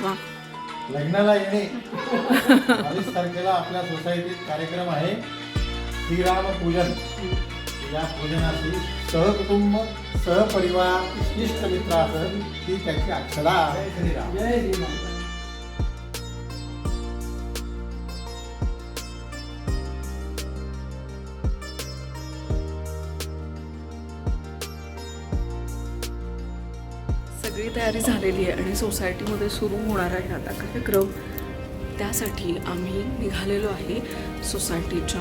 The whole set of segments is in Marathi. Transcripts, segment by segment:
वा. लग्नाला येणे. बावीस तारखेला आपल्या सोसायटीत कार्यक्रम आहे. श्रीराम पूजन या पूजनाची सहकुटुंब सहपरिवार इष्ट मित्रासह ही त्याची अक्षरा आहे श्रीराम. सगळी तयारी झालेली आहे आणि सोसायटीमध्ये सुरू होणार आहे आता कार्यक्रम. त्यासाठी आम्ही निघालेलो आहे सोसायटीच्या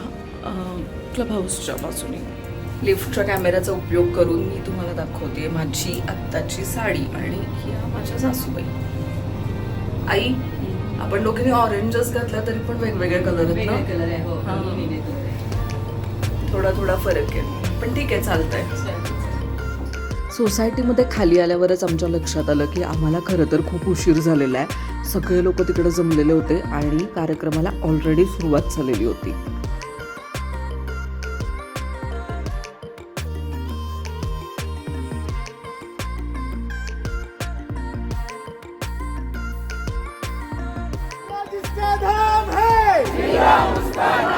क्लब हाऊसच्या बाजूने. लिफ्टच्या कॅमेऱ्याचा उपयोग करून मी तुम्हाला दाखवते माझी आत्ताची साडी आणि ही माझ्या सासूबाई. आई आपण दोघींनी ऑरेंजच घातला तरी पण वेगवेगळे कलर आहेत हो. कलर आहे. थोडा थोडा फरक आहे. पण ठीक आहे चालतंय. सोसायटीमध्ये खाली आल्यावरच आमच्या लक्षात आलं की आम्हाला खरं तर खूप उशीर झालेला आहे. सगळे लोक तिकडे जमलेले होते आणि कार्यक्रमाला ऑलरेडी सुरुवात झालेली होती. जिसका है।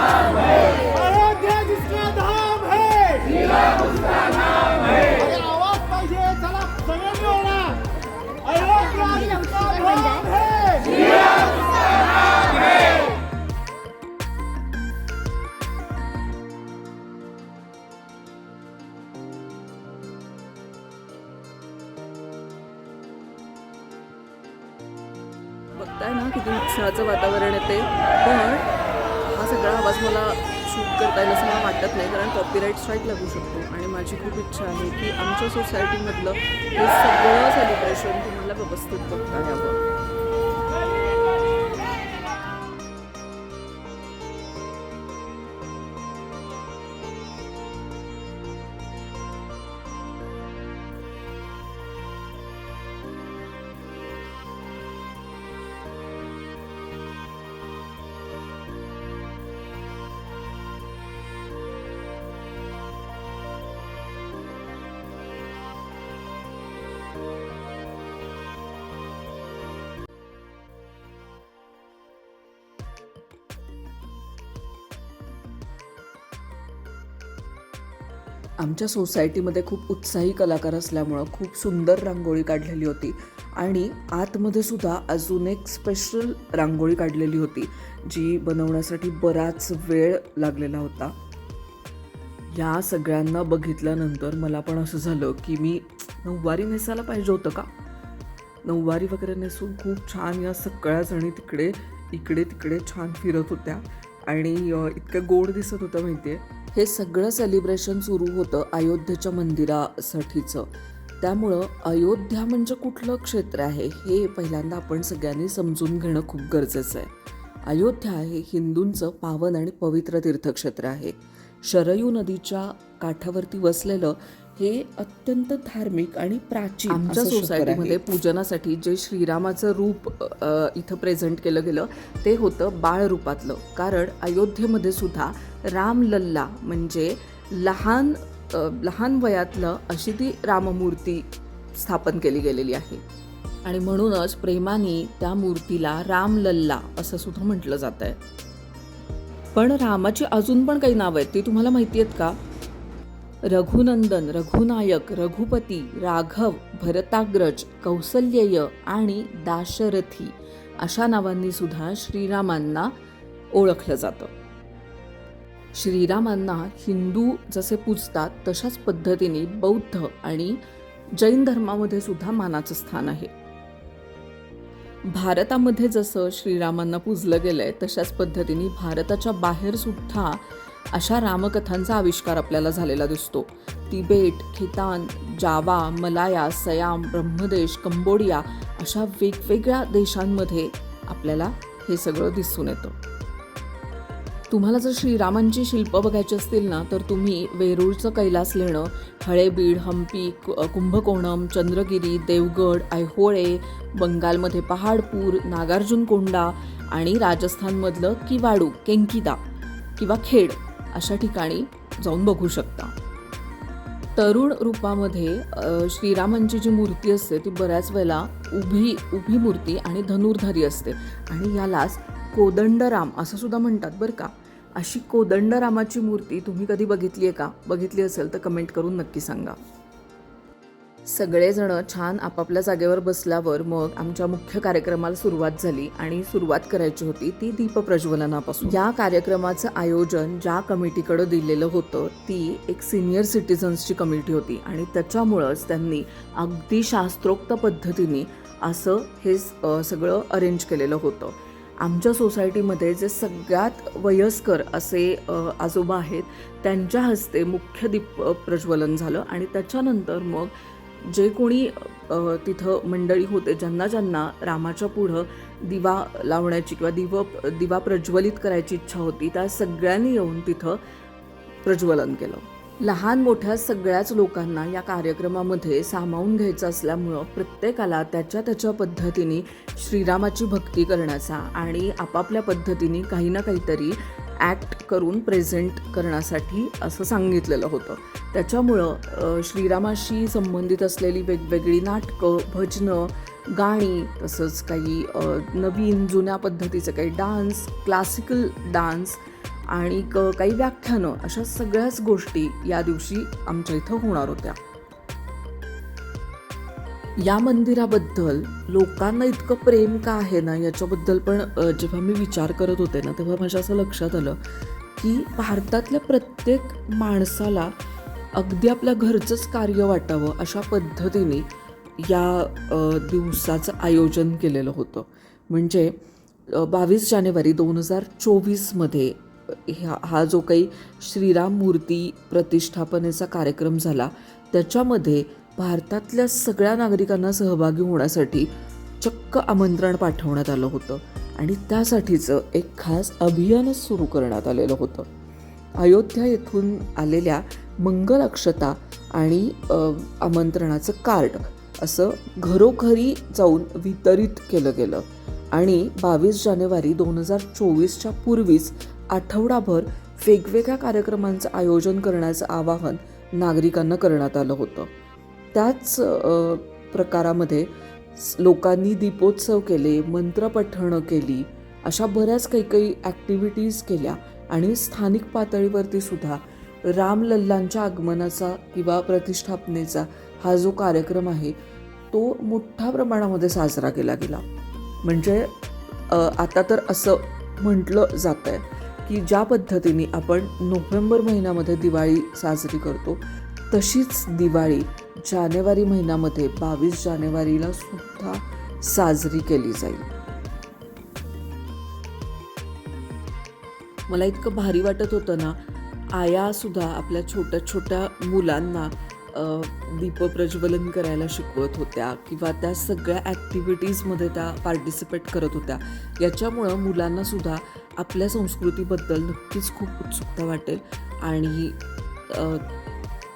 बघताय ना किती उत्साहाचं वातावरण येते पण हा सगळा आवाज मला शूट करता येईल असं मला वाटत नाही कारण कॉपीराईट स्ट्राईक लागू शकतो. आणि माझी खूप इच्छा आहे की आमच्या सोसायटीमधलं हे सगळं सेलिब्रेशन तुम्हाला व्यवस्थित बघता यावं. आमच्या सोसायटीमध्ये खूप उत्साही कलाकार असल्यामुळं खूप सुंदर रांगोळी काढलेली होती. आणि आतमध्ये सुद्धा अजून एक स्पेशल रांगोळी काढलेली होती जी बनवण्यासाठी बराच वेळ लागलेला होता. या सगळ्यांना बघितल्यानंतर मला पण असं झालं की मी नऊवारी नेसायला पाहिजे होतं का? नऊवारी वगैरे नेसून खूप छान या सगळ्या जणी तिकडे इकडे तिकडे छान फिरत होत्या. आणि इतकं गोड दिसत होतं माहिती आहे हे सगळं सेलिब्रेशन सुरू होतं अयोध्येच्या मंदिरासाठीचं. त्यामुळं अयोध्या म्हणजे कुठलं क्षेत्र आहे हे पहिल्यांदा आपण सगळ्यांनी समजून घेणं खूप गरजेचं आहे. अयोध्या हे हिंदूंचं पावन आणि पवित्र तीर्थक्षेत्र आहे. शरयू नदीच्या काठावरती वसलेलं हे अत्यंत धार्मिक आणि प्राचीन आमच्या सोसायटीमध्ये पूजनासाठी जे श्रीरामाचं रूप इथं प्रेझेंट केलं गेलं ते होतं बाळ रूपातलं कारण अयोध्येमध्ये सुद्धा रामलल्ला म्हणजे लहान लहान वयातलं अशी ती राममूर्ती स्थापन केली गेलेली आहे. आणि म्हणूनच प्रेमाने त्या मूर्तीला रामलल्ला असं सुद्धा म्हटलं जात आहे पण रामाची अजून पण काही नावं आहेत ती तुम्हाला माहिती आहेत का? रघुनंदन रघुनायक रघुपती राघव भरताग्रज कौसल्यय आणि दाशरथी अशा नावांनी सुद्धा श्रीरामांना ओळखलं जातं. श्रीरामांना हिंदू जसे पूजतात तशाच पद्धतीने बौद्ध आणि जैन धर्मामध्ये सुद्धा मानाचं स्थान आहे. भारतामध्ये जसं श्रीरामांना पूजलं गेलंय तशाच पद्धतीने भारताच्या बाहेर सुद्धा अशा रामकथांचा आविष्कार आपल्याला झालेला दिसतो. Tibet Khitan Java Malaya Siam Brahmadesh Cambodia अशा वेगवेगळ्या देशांमध्ये आपल्याला हे सगळं दिसून येतं. तुम्हाला जर श्रीरामांची शिल्प बघायची असतील ना तर तुम्ही वेरूळचं कैलास लेणं हळेबीड हम्पी कुंभकोणम चंद्रगिरी देवगड ऐहोळे बंगालमध्ये पहाडपूर नागार्जुनकोंडा आणि राजस्थानमधलं किवाडू केंकिदा किंवा खेड अशा ठिकाणी जाऊन बघू शकता. तरुण रूपामध्ये श्रीरामांची जी मूर्ती असते ती बऱ्याच वेळेला उभी उभी मूर्ती आणि धनुर्धारी असते. आणि यालाच कोदंडराम असं सुद्धा म्हणतात बरं का. अशी कोदंडरामाची मूर्ती तुम्ही कधी बघितली आहे का? बघितली असेल तर कमेंट करून नक्की सांगा. सगळेजण छान आपापल्या जागेवर बसल्यावर मग आमच्या मुख्य कार्यक्रमाला सुरुवात झाली आणि सुरुवात करायची होती ती दीपप्रज्वलनापासून. या कार्यक्रमाचं आयोजन ज्या कमिटीकडं दिलेलं होतं ती एक सिनियर सिटीजन्सची कमिटी होती आणि त्याच्यामुळंच त्यांनी अगदी शास्त्रोक्त पद्धतीने असं हे सगळं अरेंज केलेलं होतं. आमच्या सोसायटीमध्ये जे सगळ्यात वयस्कर असे आजोबा आहेत त्यांच्या हस्ते मुख्य दीप प्रज्वलन झालं आणि त्याच्यानंतर मग जे कोणी तिथं मंडळी होते ज्यांना ज्यांना रामाच्या पुढं दिवा लावण्याची किंवा दिव दिवा प्रज्वलित करायची इच्छा होती त्या सगळ्यांनी येऊन तिथं प्रज्वलन केलं. लहान मोठ्या सगळ्याच लोकांना या कार्यक्रमामध्ये सामावून घ्यायचं असल्यामुळं प्रत्येकाला त्याच्या त्याच्या पद्धतीने श्रीरामाची भक्ती करण्याचा आणि आपापल्या पद्धतीने काही ना काहीतरी ॲक्ट करून प्रेझेंट करण्यासाठी असं सांगितलेलं होतं. त्याच्यामुळं श्रीरामाशी संबंधित असलेली वेगवेगळी नाटकं भजनं गाणी तसंच काही नवीन जुन्या पद्धतीचं काही डान्स क्लासिकल डान्स आणि क काही व्याख्यानं अशा सगळ्याच गोष्टी या दिवशी आमच्या इथं होणार होत्या. या मंदिराबद्दल लोकांना इतकं प्रेम का आहे ना याच्याबद्दल पण जेव्हा मी विचार करत होते ना तेव्हा माझ्या असं लक्षात आलं की भारतातल्या प्रत्येक माणसाला अगदी आपल्या घरचंच कार्य वाटावं अशा पद्धतीने या दिवसाचं आयोजन केलेलं होतं. म्हणजे बावीस जानेवारी दोन हजार चोवीसमध्ये ह्या हा जो काही श्रीराम मूर्ती प्रतिष्ठापनेचा कार्यक्रम झाला त्याच्यामध्ये भारतातल्या सगळ्या नागरिकांना सहभागी होण्यासाठी चक्क आमंत्रण पाठवण्यात आलं होतं. आणि त्यासाठीचं एक खास अभियानच सुरू करण्यात आलेलं होतं. अयोध्या येथून आलेल्या मंगल अक्षता आणि आमंत्रणाचं कार्ड असं घरोघरी जाऊन वितरित केलं गेलं. आणि बावीस जानेवारी दोन हजार चोवीसच्या पूर्वीच आठवडाभर वेगवेगळ्या कार्यक्रमांचं आयोजन करण्याचं आवाहन नागरिकांना करण्यात आलं होतं. त्याच प्रकारामध्ये लोकांनी दीपोत्सव केले मंत्रपठणं केली अशा बऱ्याच काही काही ॲक्टिव्हिटीज केल्या आणि स्थानिक पातळीवरती सुद्धा रामलल्लांच्या आगमनाचा किंवा प्रतिष्ठापनेचा हा जो कार्यक्रम आहे तो मोठ्या प्रमाणामध्ये साजरा केला गेला. म्हणजे आता तर असं म्हटलं जातं आहे की ज्या पद्धतीने आपण नोव्हेंबर महिन्यामध्ये दिवाळी साजरी करतो तशीच दिवाळी जानेवारी महिन्यामध्ये बावीस जानेवारीला सुद्धा साजरी केली जाईल. मला इतकं भारी वाटत होतं ना आयासुद्धा आपल्या छोट्या छोट्या मुलांना दीप दीपप्रज्वलन करायला शिकवत होत्या किंवा त्या सगळ्या ॲक्टिव्हिटीजमध्ये त्या पार्टिसिपेट करत होत्या. याच्यामुळं मुलांनासुद्धा आपल्या संस्कृतीबद्दल नक्कीच खूप उत्सुकता वाटेल आणि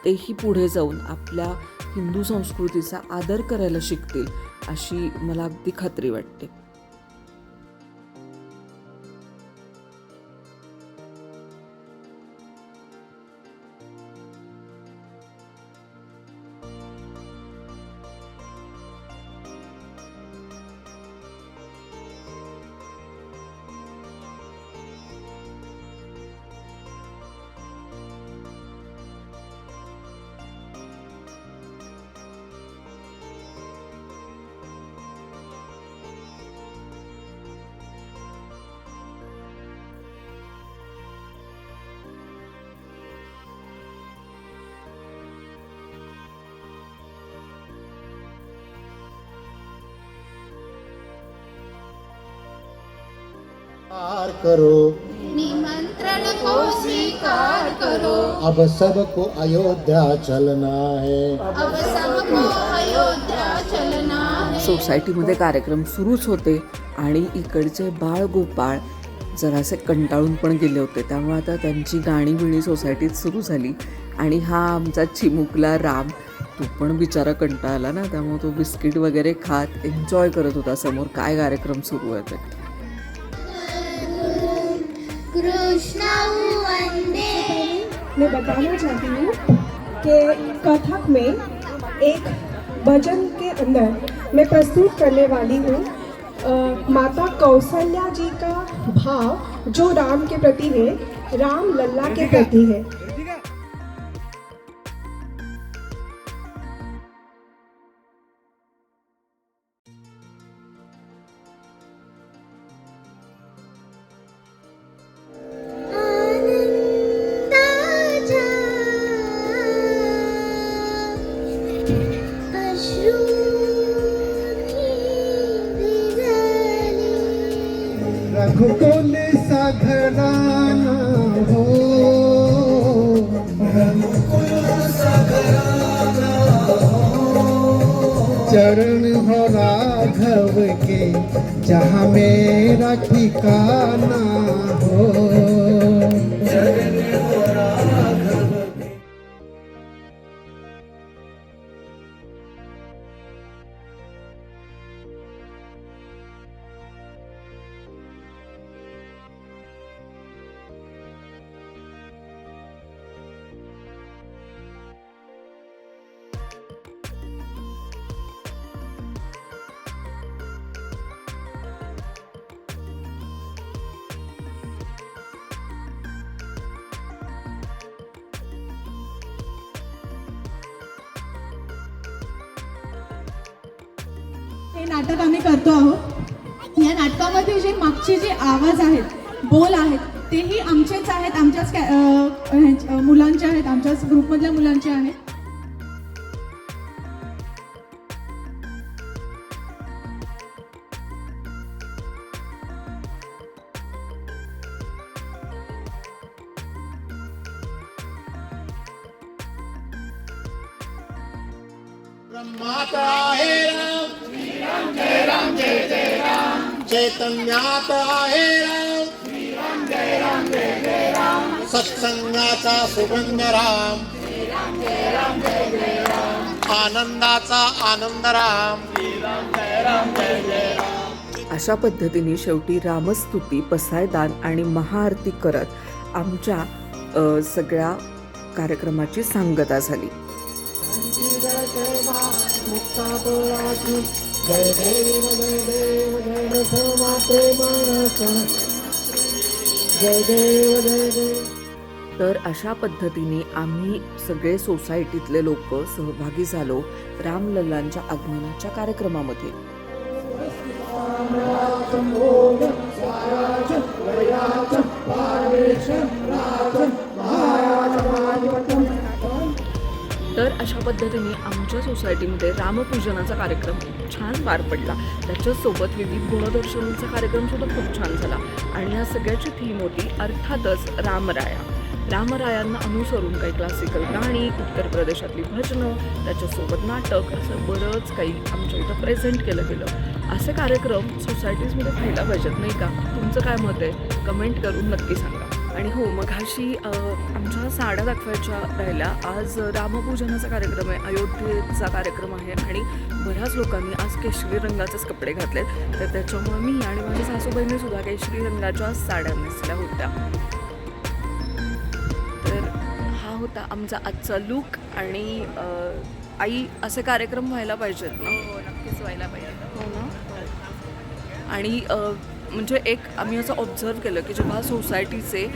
तेही पुढे जाऊन आपल्या हिंदू संस्कृतीचा आदर करायला शिकतील अशी मला अगदी खात्री वाटते. करो। निमंत्रण को स्वीकार करो। अब सबको अयोध्या चलना है। अब सबको अयोध्या चलना है। सोसायटीमध्ये कार्यक्रम सुरूच होते आणि इकडचे बाळ गोपाळ जरासे कंटाळून पण गेले होते. त्यामुळे आता त्यांची गाणी बिणी सोसायटीत सुरू झाली. आणि हा आमचा चिमुकला राम तो पण बिचारा कंटाळला ना त्यामुळे तो बिस्किट वगैरे खात एन्जॉय करत होता समोर. काय कार्यक्रम सुरू आहे ते? मैं बताना चाहती हूँ कि कथक में एक भजन के अंदर मैं प्रस्तुत करने वाली हूँ माता कौशल्या जी का भाव जो राम के प्रति है राम लल्ला के प्रति है। रघुकुल सागरान हो। चरण हो राघव के जहाँ मेरा ठिकाना हो। हे नाटक आम्ही करतो आहोत. या नाटकामध्ये जे मागचे जे आवाज आहेत बोल आहेत तेही आमचेच आहेत आमच्याच कॅ- मुलांचे आहेत आमच्याच ग्रुपमधल्या मुलांचे आहेत. माता चैतन्यात आहे राम. सत्संगाचा सुगंध राम. आनंदाचा आनंद राम. अशा पद्धतीने शेवटी रामस्तुती पसायदान आणि महाआरती करत आमच्या सगळ्या कार्यक्रमाची सांगता झाली. तर अशा पद्धतीने आम्ही सगळे सोसायटीतले लोक सहभागी झालो रामलल्लांच्या आगमनाच्या कार्यक्रमामध्ये. तर अशा पद्धतीने आमच्या सोसायटीमध्ये रामपूजनाचा कार्यक्रम खूप छान पार पडला. त्याच्यासोबत विविध गुणदर्शनाचा कार्यक्रम सुद्धा खूप छान झाला. आणि या सगळ्याची थीम होती अर्थातच रामराया. रामरायांना अनुसरून काही क्लासिकल गाणी उत्तर प्रदेशातली भजनं त्याच्यासोबत नाटक असं बरंच काही आमच्या इथं प्रेझेंट केलं गेलं. असे कार्यक्रम सोसायटीजमध्ये व्हायला पाहिजेत नाही का? तुमचं काय मत आहे? कमेंट करून नक्की सांगा. आणि हो मग अशी आमच्या साड्या दाखवायच्या राहिल्या. आज रामपूजनाचा कार्यक्रम आहे अयोध्येचा कार्यक्रम आहे आणि बऱ्याच लोकांनी आज केशरी रंगाचेच कपडे घातलेत. तर त्याच्यामुळे मी आणि माझ्या सासूबाईंनी सुद्धा केशरी रंगाच्या साड्या नेसल्या होत्या. तर हा होता आमचा आजचा लूक आणि आई असे कार्यक्रम व्हायला पाहिजेत ना? हो नक्कीच व्हायला पाहिजे. हो ना? आणि म्हणजे एक आम्ही असं ऑब्झर्व केलं की जेव्हा सोसायटीचे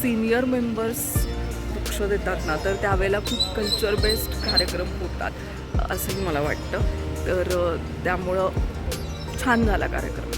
सिनियर मेंबर्स पक्ष देतात ना तर त्यावेळेला खूप कल्चर बेस्ड कार्यक्रम होतात असंही मला वाटतं. तर त्यामुळं छान झाला कार्यक्रम.